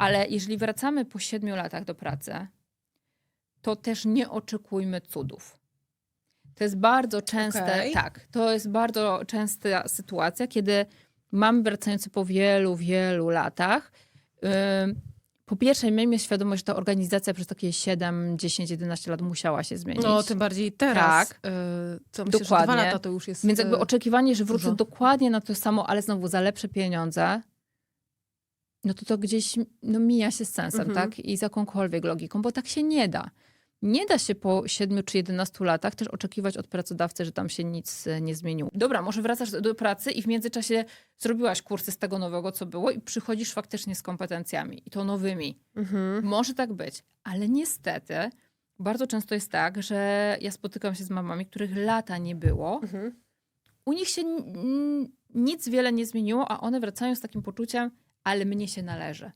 Ale jeżeli wracamy po siedmiu latach do pracy, to też nie oczekujmy cudów. To jest bardzo częste, Okej. tak, to jest bardzo częsta sytuacja, kiedy mamy wracający po wielu, wielu latach. ym, po pierwsze, miejmy świadomość, że ta organizacja przez takie 7, 10, 11 lat musiała się zmienić. No, tym bardziej teraz. Tak. Tak. To myślę, Dokładnie. dwa lata to już jest... Więc jakby y, oczekiwanie, że wrócę dokładnie na to samo, ale znowu za lepsze pieniądze, no to to gdzieś no, mija się z sensem, Mhm. tak? I z jakąkolwiek logiką, bo tak się nie da. Nie da się po 7 czy 11 latach też oczekiwać od pracodawcy, że tam się nic e, nie zmieniło. Dobra, może wracasz do, pracy i w międzyczasie zrobiłaś kursy z tego nowego, co było i przychodzisz faktycznie z kompetencjami i to nowymi. Mhm. Może tak być, ale niestety bardzo często jest tak, że ja spotykam się z mamami, których lata nie było, Mhm. u nich się nic wiele nie zmieniło, a one wracają z takim poczuciem, ale mnie się należy.